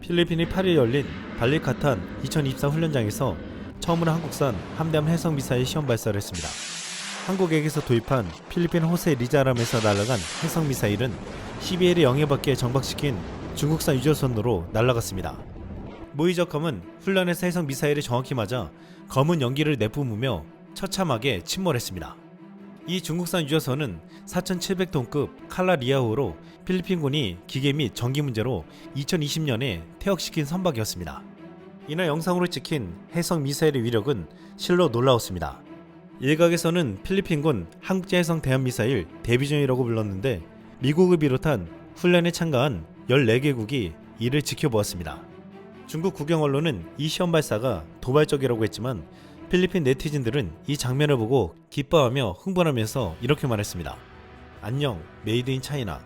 필리핀이 8일 열린 발리카탄 2024 훈련장에서 처음으로 한국산 함대함 해성 미사일 시험 발사를 했습니다. 한국에게서 도입한 필리핀 호세 리자람에서 날아간 해성 미사일은 12일에 영해 밖에 정박시킨 중국산 유조선으로 날아갔습니다. 모이적함은 훈련에서 해성 미사일에 정확히 맞아 검은 연기를 내뿜으며 처참하게 침몰했습니다. 이 중국산 유조선은 4,700톤급 칼라리아호로 필리핀군이 기계 및 전기 문제로 2020년에 퇴역시킨 선박이었습니다. 이날 영상으로 찍힌 해성 미사일의 위력은 실로 놀라웠습니다. 일각에서는 필리핀군 한국제해성 대한미사일 데뷔전이라고 불렀는데 미국을 비롯한 훈련에 참가한 14개국이 이를 지켜보았습니다. 중국 국영 언론은 이 시험 발사가 도발적이라고 했지만 필리핀 네티즌들은 이 장면을 보고 기뻐하며 흥분하면서 이렇게 말했습니다. 안녕, 메이드 인 차이나.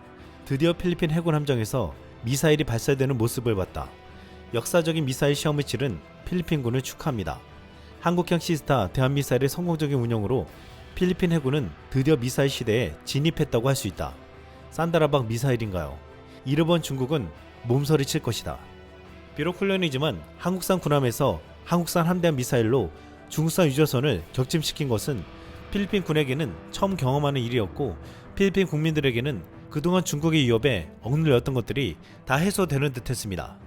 드디어 필리핀 해군 함정에서 미사일이 발사되는 모습을 봤다. 역사적인 미사일 시험을 치른 필리핀군을 축하합니다. 한국형 시스타 대한미사일의 성공적인 운영으로 필리핀 해군은 드디어 미사일 시대에 진입했다고 할 수 있다. 산다라박 미사일인가요? 이르번 중국은 몸서리 칠 것이다. 비록 훈련이지만 한국산 군함에서 한국산 함대함 미사일로 중국산 유조선을 격침시킨 것은 필리핀 군에게는 처음 경험하는 일이었고 필리핀 국민들에게는 그동안 중국의 위협에 억눌렸던 것들이 다 해소되는 듯했습니다.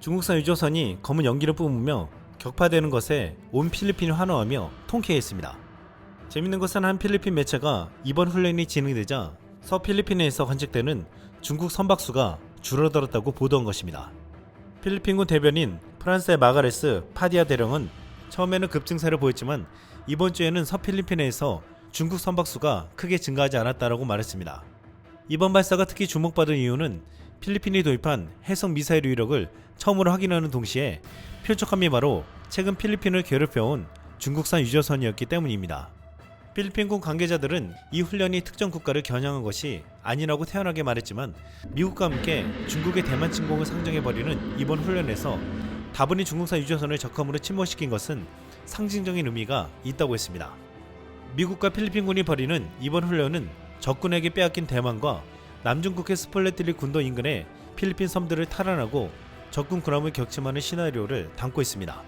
중국산 유조선이 검은 연기를 뿜으며 격파되는 것에 온 필리핀이 환호하며 통쾌했습니다. 재밌는 것은 한 필리핀 매체가 이번 훈련이 진행되자 서필리핀에서 관측되는 중국 선박수가 줄어들었다고 보도한 것입니다. 필리핀군 대변인 프란스의 마가레스 파디아 대령은 처음에는 급증세를 보였지만 이번 주에는 서필리핀에서 중국 선박수가 크게 증가하지 않았다라고 말했습니다. 이번 발사가 특히 주목받은 이유는 필리핀이 도입한 해성 미사일 위력을 처음으로 확인하는 동시에 표적함이 바로 최근 필리핀을 괴롭혀온 중국산 유조선이었기 때문입니다. 필리핀군 관계자들은 이 훈련이 특정 국가를 겨냥한 것이 아니라고 태연하게 말했지만 미국과 함께 중국의 대만 침공을 상정해버리는 이번 훈련에서 다분히 중국산 유조선을 적함으로 침몰시킨 것은 상징적인 의미가 있다고 했습니다. 미국과 필리핀군이 벌이는 이번 훈련은 적군에게 빼앗긴 대만과 남중국해 스폴레트리 군도 인근의 필리핀 섬들을 탈환하고 적군 군함을 격침하는 시나리오를 담고 있습니다.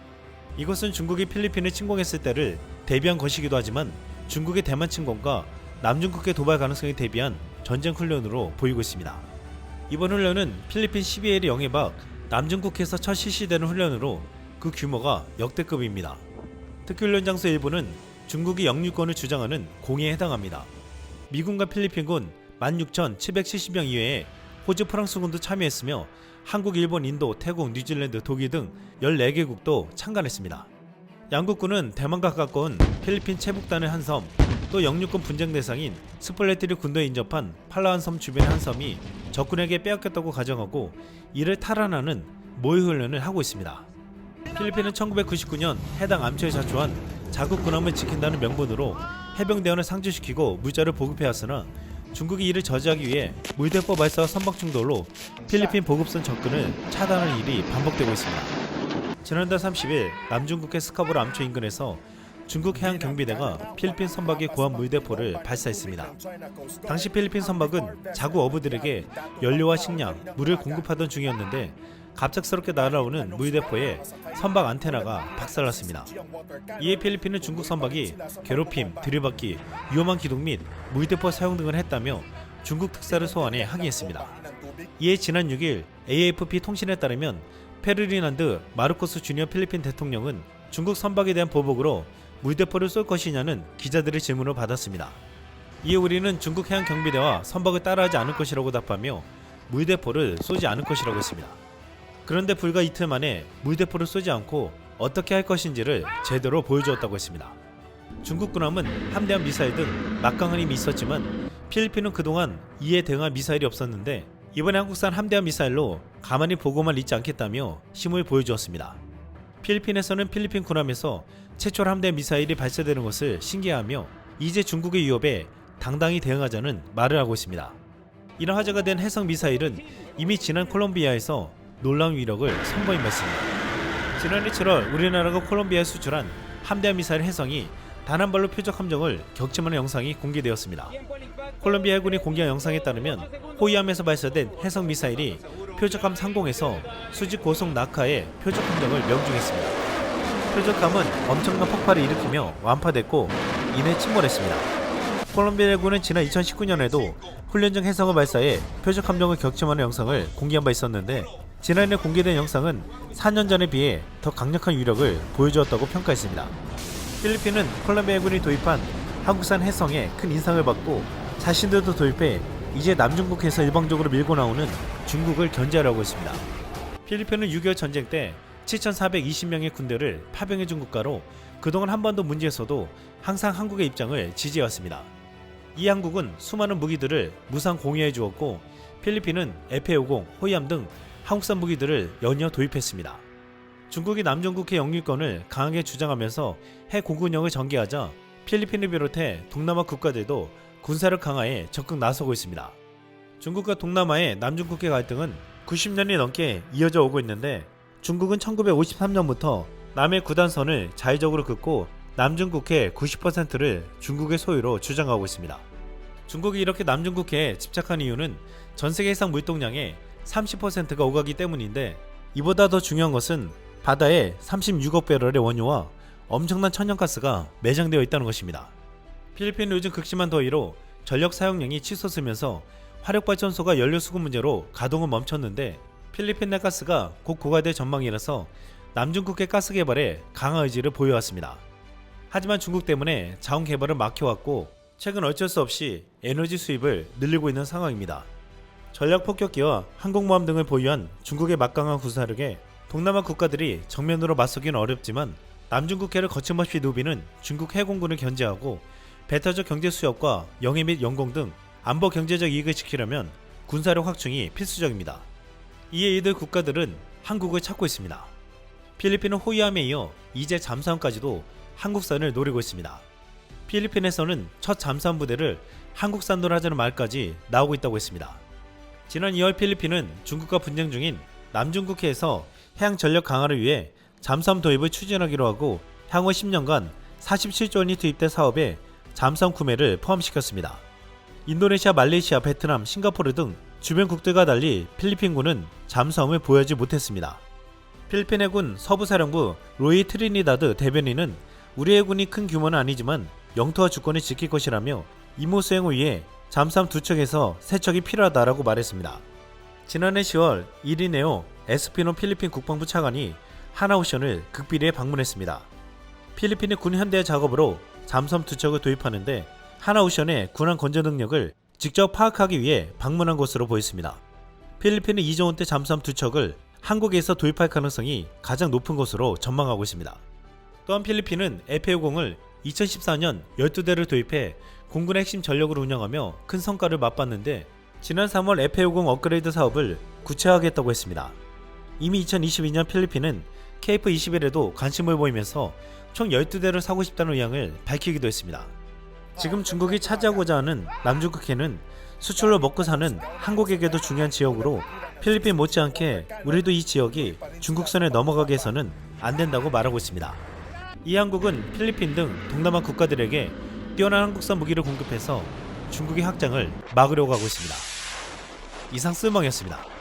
이것은 중국이 필리핀을 침공했을 때를 대비한 것이기도 하지만 중국의 대만 침공과 남중국해 도발 가능성에 대비한 전쟁 훈련으로 보이고 있습니다. 이번 훈련은 필리핀 12일의 영해 밖 남중국해에서 첫 실시되는 훈련으로 그 규모가 역대급입니다. 특휴훈련 장소 일부는 중국이 영유권을 주장하는 공해에 해당합니다. 미군과 필리핀군 16,770명 이외에 호주 프랑스군도 참여했으며 한국, 일본, 인도, 태국, 뉴질랜드, 독일 등 14개국도 참관했습니다. 양국군은 대만과 가까운 필리핀 체북단의 한 섬, 또 영유권 분쟁 대상인 스폴레트리 군도에 인접한 팔라완 섬 주변의 한 섬이 적군에게 빼앗겼다고 가정하고 이를 탈환하는 모의 훈련을 하고 있습니다. 필리핀은 1999년 해당 암초에 자초한 자국 군함을 지킨다는 명분으로 해병대원을 상주시키고 물자를 보급해 왔으나 중국이 이를 저지하기 위해 물대포 발사와 선박 충돌로 필리핀 보급선 접근을 차단하는 일이 반복되고 있습니다. 지난달 30일 남중국해 스카보르 암초 인근에서 중국 해양 경비대가 필리핀 선박에 고한 물대포를 발사했습니다. 당시 필리핀 선박은 자국 어부들에게 연료와 식량, 물을 공급하던 중이었는데 갑작스럽게 날아오는 물대포에 선박 안테나가 박살났습니다. 이에 필리핀은 중국 선박이 괴롭힘, 들이받기, 위험한 기동 및 물대포 사용 등을 했다며 중국 특사를 소환해 항의했습니다. 이에 지난 6일 AFP 통신에 따르면 페르디난드 마르코스 주니어 필리핀 대통령은 중국 선박에 대한 보복으로 물대포를 쏠 것이냐는 기자들의 질문을 받았습니다. 이에 우리는 중국 해양 경비대와 선박을 따라하지 않을 것이라고 답하며 물대포를 쏘지 않을 것이라고 했습니다. 그런데 불과 이틀 만에 물대포를 쏘지 않고 어떻게 할 것인지를 제대로 보여주었다고 했습니다. 중국 군함은 함대함 미사일 등 막강한 힘이 있었지만 필리핀은 그동안 이에 대응할 미사일이 없었는데 이번에 한국산 함대함 미사일로 가만히 보고만 있지 않겠다며 힘을 보여주었습니다. 필리핀에서는 필리핀 군함에서 최초로 함대 미사일이 발사되는 것을 신기해하며 이제 중국의 위협에 당당히 대응하자는 말을 하고 있습니다. 이런 화제가 된 해성 미사일은 이미 지난 콜롬비아에서 놀라운 위력을 있습니다. 지난해 7월 우리나라가 콜롬비아에 수출한 함대함 미사일 해성이 단 한 발로 표적 함정을 격침하는 영상이 공개되었습니다. 콜롬비아 해군이 공개한 영상에 따르면 호이암에서 발사된 해성 미사일이 표적함 상공에서 수직 고속 낙하의 표적 함정을 명중했습니다. 표적함은 엄청난 폭발을 일으키며 완파됐고 이내 침몰했습니다. 콜롬비아 해군은 지난 2019년에도 훈련중 해상어 발사에 표적 함정을 격침하는 영상을 공개한 바 있었는데 지난해 공개된 영상은 4년 전에 비해 더 강력한 위력을 보여주었다고 평가했습니다. 필리핀은 콜롬비아 해군이 도입한 한국산 해성에 큰 인상을 받고 자신들도 도입해 이제 남중국해에서 일방적으로 밀고 나오는 중국을 견제하려고 했습니다. 필리핀은 6.25 전쟁 때 7,420명의 군대를 파병해준 국가로 그동안 한 번도 문제에서도 항상 한국의 입장을 지지해왔습니다. 이 한국은 수많은 무기들을 무상 공유해 주었고 필리핀은 F-50, 호위함 등 한국산 무기들을 연이어 도입했습니다. 중국이 남중국해 영유권을 강하게 주장하면서 핵 공군력을 전개하자 필리핀을 비롯해 동남아 국가들도 군사력 강화에 적극 나서고 있습니다. 중국과 동남아의 남중국해 갈등은 90년이 넘게 이어져 오고 있는데 중국은 1953년부터 남의 구단선을 자의적으로 긋고 남중국해 90%를 중국의 소유로 주장하고 있습니다. 중국이 이렇게 남중국해에 집착한 이유는 전 세계 해상 물동량의 30%가 오가기 때문인데 이보다 더 중요한 것은 바다에 36억 배럴의 원유와 엄청난 천연가스가 매장되어 있다는 것입니다. 필리핀은 요즘 극심한 더위로 전력 사용량이 치솟으면서 화력발전소가 연료 수급 문제로 가동은 멈췄는데 필리핀 내 가스가 곧 고갈될 전망이라서 남중국해 가스 개발에 강한 의지를 보여왔습니다. 하지만 중국 때문에 자원 개발은 막혀왔고 최근 어쩔 수 없이 에너지 수입을 늘리고 있는 상황입니다. 전략 폭격기와 항공모함 등을 보유한 중국의 막강한 군사력에 동남아 국가들이 정면으로 맞서기는 어렵지만 남중국해를 거침없이 누비는 중국 해공군을 견제하고 배타적 경제 수협과 영해 및 연공 등 안보 경제적 이익을 지키려면 군사력 확충이 필수적입니다. 이에 이들 국가들은 한국을 찾고 있습니다. 필리핀은 호위함에 이어 이제 잠수함까지도 한국산을 노리고 있습니다. 필리핀에서는 첫 잠수함 부대를 한국산으로 하자는 말까지 나오고 있다고 했습니다. 지난 2월 필리핀은 중국과 분쟁 중인 남중국해에서 해양 전력 강화를 위해 잠수함 도입을 추진하기로 하고 향후 10년간 47조 원이 투입된 사업에 잠수함 구매를 포함시켰습니다. 인도네시아, 말레이시아, 베트남, 싱가포르 등 주변국들과 달리 필리핀군은 잠수함을 보유하지 못했습니다. 필리핀 해군 서부사령부 로이 트리니다드 대변인은 우리 해군이 큰 규모는 아니지만 영토와 주권을 지킬 것이라며 임무 수행을 위해 잠수함 두 척에서 세 척이 필요하다라고 말했습니다. 지난해 10월 이리네오 에스피노 필리핀 국방부 차관이 하나오션을 극비리에 방문했습니다. 필리핀의 군 현대 작업으로 잠수함 두 척을 도입하는데 하나오션의 군함 건조 능력을 직접 파악하기 위해 방문한 것으로 보였습니다. 필리핀은 이전 때 잠수함 두 척을 한국에서 도입할 가능성이 가장 높은 것으로 전망하고 있습니다. 또한 필리핀은 F-50을 2014년 12대를 도입해 공군의 핵심 전력을 운영하며 큰 성과를 맛봤는데 지난 3월 F-50 업그레이드 사업을 구체화하겠다고 했습니다. 이미 2022년 필리핀은 KF-21에도 관심을 보이면서 총 12대를 사고 싶다는 의향을 밝히기도 했습니다. 지금 중국이 차지하고자 하는 남중국해는 수출로 먹고 사는 한국에게도 중요한 지역으로 필리핀 못지않게 우리도 이 지역이 중국선에 넘어가게 해서는 안 된다고 말하고 있습니다. 이 한국은 필리핀 등 동남아 국가들에게 뛰어난 한국산 무기를 공급해서 중국의 확장을 막으려고 하고 있습니다. 이상 쓸멍이었습니다.